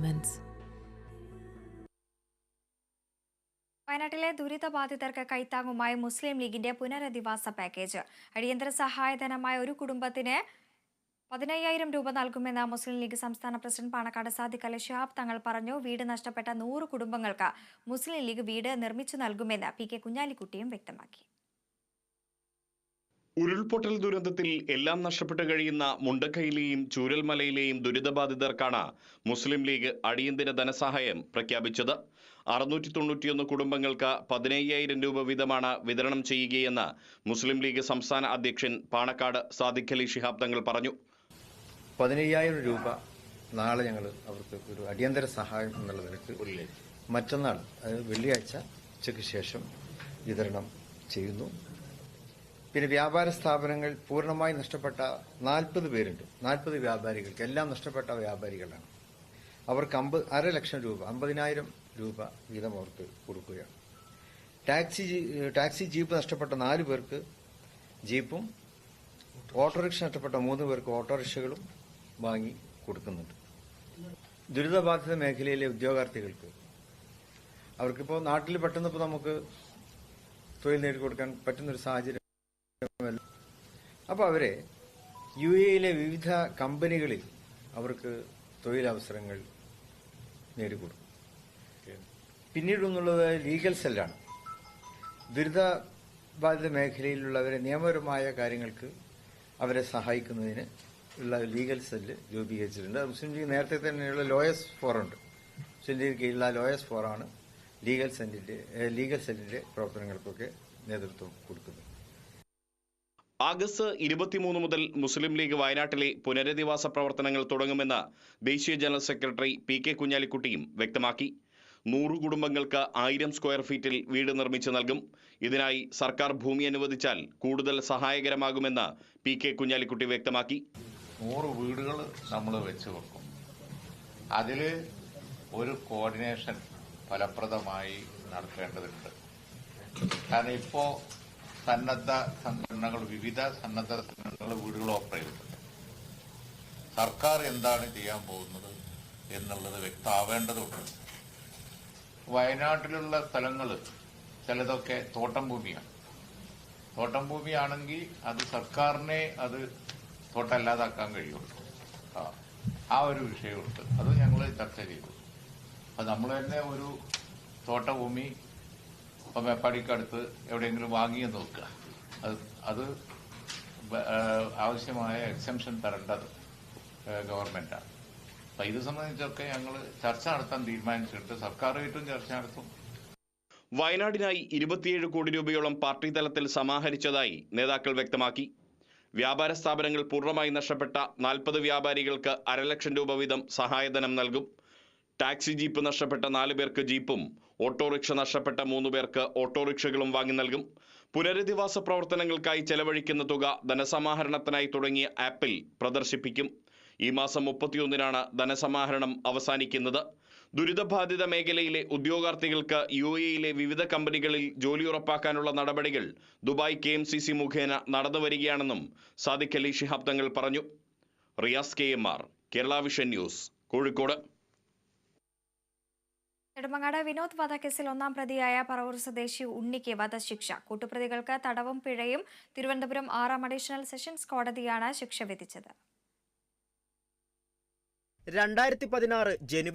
Diamonds. വയനാട്ടിലെ ദുരിതബാധിതർക്ക് കൈത്താങ്ങുമായി മുസ്ലിം ലീഗിന്റെ പുനരധിവാസ പാക്കേജ് അടിയന്തര സഹായധനമായ ഒരു കുടുംബത്തിന് പതിനയ്യായിരം രൂപ നൽകുമെന്ന് മുസ്ലിം ലീഗ് സംസ്ഥാന പ്രസിഡന്റ് പാണക്കാട് സാദിഖ് അലി ഷിഹാബ് തങ്ങൾ പറഞ്ഞു. വീട് നഷ്ടപ്പെട്ട നൂറ് കുടുംബങ്ങൾക്ക് മുസ്ലിം ലീഗ് വീട് നിർമ്മിച്ചു നൽകുമെന്ന് പി കെ കുഞ്ഞാലിക്കുട്ടിയും വ്യക്തമാക്കി. ഉരുൾപൊട്ടൽ ദുരന്തത്തിൽ എല്ലാം നഷ്ടപ്പെട്ട് കഴിയുന്ന മുണ്ടക്കയിലെയും ചൂരൽമലയിലെയും ദുരിതബാധിതർക്കാണ് മുസ്ലിം ലീഗ് അടിയന്തര ധനസഹായം പ്രഖ്യാപിച്ചത്. അറുന്നൂറ്റി തൊണ്ണൂറ്റിയൊന്ന് കുടുംബങ്ങൾക്ക് പതിനയ്യായിരം രൂപ വീതമാണ് വിതരണം ചെയ്യുകയെന്ന് മുസ്ലിം ലീഗ് സംസ്ഥാന അധ്യക്ഷൻ പാണക്കാട് സാദിഖ് അലി ഷിഹാബ് തങ്ങൾ പറഞ്ഞു. പതിനയ്യായിരം രൂപ നാളെ ഞങ്ങൾ അവർക്ക് ഒരു അടിയന്തര സഹായം എന്നുള്ള നിലയ്ക്ക് മറ്റന്നാൾ വെള്ളിയാഴ്ച ഉച്ചയ്ക്ക് ശേഷം വിതരണം ചെയ്യുന്നു. പിന്നെ വ്യാപാര സ്ഥാപനങ്ങൾ പൂർണമായി നഷ്ടപ്പെട്ട നാൽപ്പത് പേരുണ്ട്. നാൽപ്പത് വ്യാപാരികൾക്ക് എല്ലാം നഷ്ടപ്പെട്ട വ്യാപാരികളാണ്. അവർക്ക് അമ്പത് അര ലക്ഷം രൂപ അമ്പതിനായിരം രൂപ വീതം അവർക്ക് കൊടുക്കുകയാണ്. ടാക്സി ടാക്സി ജീപ്പ് നഷ്ടപ്പെട്ട നാല് പേർക്ക് ജീപ്പും ഓട്ടോറിക്ഷ നഷ്ടപ്പെട്ട മൂന്ന് പേർക്ക് ഓട്ടോറിക്ഷകളും വാങ്ങി കൊടുക്കുന്നുണ്ട്. ദുരിതബാധിത മേഖലയിലെ ഉദ്യോഗാർത്ഥികൾക്ക് അവർക്കിപ്പോൾ നാട്ടിൽ പെട്ടെന്ന് ഇപ്പോൾ നമുക്ക് തൊഴിൽ നേടിക്കൊടുക്കാൻ പറ്റുന്നൊരു സാഹചര്യം അപ്പോൾ അവരെ യു എയിലെ വിവിധ കമ്പനികളിൽ അവർക്ക് തൊഴിലവസരങ്ങൾ നേടിക്കൊടുക്കും. പിന്നീടൊന്നുള്ളത് ലീഗൽ സെല്ലാണ്. ദുരിതബാധിത മേഖലയിലുള്ളവരെ നിയമപരമായ കാര്യങ്ങൾക്ക് അവരെ സഹായിക്കുന്നതിന് ഉള്ള ലീഗൽ സെല്ല് രൂപീകരിച്ചിട്ടുണ്ട്. മുസ്ലിം ലീഗ് നേരത്തെ തന്നെയുള്ള ലോയേഴ്സ് ഫോറുണ്ട് മുസ്ലിം ലീഗ് കീഴിലുള്ള ലോയേഴ്സ് ഫോറാണ് ലീഗൽ സെല്ലിന്റെ ലീഗൽ സെല്ലിന്റെ പ്രവർത്തനങ്ങൾക്കൊക്കെ നേതൃത്വം കൊടുക്കുന്നത്. ആഗസ്റ്റ് ഇരുപത്തിമൂന്ന് മുതൽ മുസ്ലിം ലീഗ് വയനാട്ടിലെ പുനരധിവാസ പ്രവർത്തനങ്ങൾ തുടങ്ങുമെന്ന് ദേശീയ ജനറൽ സെക്രട്ടറി പി കെ കുഞ്ഞാലിക്കുട്ടിയും വ്യക്തമാക്കി. നൂറ് കുടുംബങ്ങൾക്ക് ആയിരം സ്ക്വയർ ഫീറ്റിൽ വീട് നിർമ്മിച്ചു നൽകും. ഇതിനായി സർക്കാർ ഭൂമി അനുവദിച്ചാൽ കൂടുതൽ സഹായകരമാകുമെന്ന് പി കെ കുഞ്ഞാലിക്കുട്ടി വ്യക്തമാക്കി. നൂറ് വീടുകൾ നമ്മൾ വെച്ച് വെക്കും. അതിൽ ഒരു കോർഡിനേഷൻ ഫലപ്രദമായി നടത്തേണ്ടതുണ്ട്. കാരണം ഇപ്പോ സന്നദ്ധ സംഘടനകൾ വിവിധ സന്നദ്ധ സംഘടനകൾ വീടുകൾ ഓപ്പറേറ്റ് സർക്കാർ എന്താണ് ചെയ്യാൻ പോകുന്നത് എന്നുള്ളത് വ്യക്തമാവേണ്ടതുണ്ട്. വയനാട്ടിലുള്ള സ്ഥലങ്ങൾ ചിലതൊക്കെ തോട്ടം ഭൂമിയാണ്. തോട്ടം ഭൂമിയാണെങ്കിൽ അത് സർക്കാരിനെ അത് തോട്ടല്ലാതാക്കാൻ കഴിയുള്ളൂ. ആ ഒരു വിഷയമുണ്ട്. അത് ഞങ്ങൾ ചർച്ച ചെയ്തു. അപ്പൊ നമ്മൾ തന്നെ ഒരു തോട്ടഭൂമി ഇപ്പൊ മേപ്പാടിക്കടുത്ത് എവിടെയെങ്കിലും വാങ്ങിയെന്ന് നോക്കുക. അത് അത് ആവശ്യമായ എക്സംഷൻ തരേണ്ടത് ഗവൺമെന്റാണ് അപ്പൊ ഇത് സംബന്ധിച്ചൊക്കെ ഞങ്ങൾ ചർച്ച നടത്താൻ തീരുമാനിച്ചിട്ടുണ്ട്. സർക്കാരുമായിട്ടും ചർച്ച നടത്തും. വയനാടിനായി ഇരുപത്തിയേഴ് കോടി രൂപയോളം പാർട്ടി തലത്തിൽ സമാഹരിച്ചതായി നേതാക്കൾ വ്യക്തമാക്കി. വ്യാപാര സ്ഥാപനങ്ങൾ പൂർണമായി നഷ്ടപ്പെട്ട നാൽപ്പത് വ്യാപാരികൾക്ക് അരലക്ഷം രൂപ വീതം സഹായധനം നൽകും. ടാക്സി ജീപ്പ് നഷ്ടപ്പെട്ട നാലു പേർക്ക് ജീപ്പും ഓട്ടോറിക്ഷ നഷ്ടപ്പെട്ട മൂന്ന് പേർക്ക് ഓട്ടോറിക്ഷകളും വാങ്ങി നൽകും. പുനരധിവാസ പ്രവർത്തനങ്ങൾക്കായി ചെലവഴിക്കുന്ന തുക ധനസമാഹരണത്തിനായി തുടങ്ങിയ ആപ്പിൽ പ്രദർശിപ്പിക്കും. ഈ മാസം മുപ്പത്തിയൊന്നിനാണ് ധനസമാഹരണം അവസാനിക്കുന്നത്. ദുരിതബാധിത മേഖലയിലെ ഉദ്യോഗാർത്ഥികൾക്ക് യു എയിലെ വിവിധ കമ്പനികളിൽ ജോലി ഉറപ്പാക്കാനുള്ള നടപടികൾ Dubai K M C C മുഖേന നടന്നു വരികയാണെന്നും സാദിഖ് അലി ശിഹാബ് തങ്ങൾ പറഞ്ഞു. Riyas K M R Kerala vision news Kozhikode. Nedumangad Vinod വധക്കേസിൽ ഒന്നാം പ്രതിയായ പറവൂർ സ്വദേശി ഉണ്ണിക്ക് വധശിക്ഷ. കൂട്ടുപ്രതികൾക്ക് തടവും പിഴയും തിരുവനന്തപുരം ആറാം അഡീഷണൽ സെഷൻസ് കോടതിയാണ് ശിക്ഷ വിധിച്ചത്. രണ്ടായിരത്തി പതിനാറ് ജനുവരി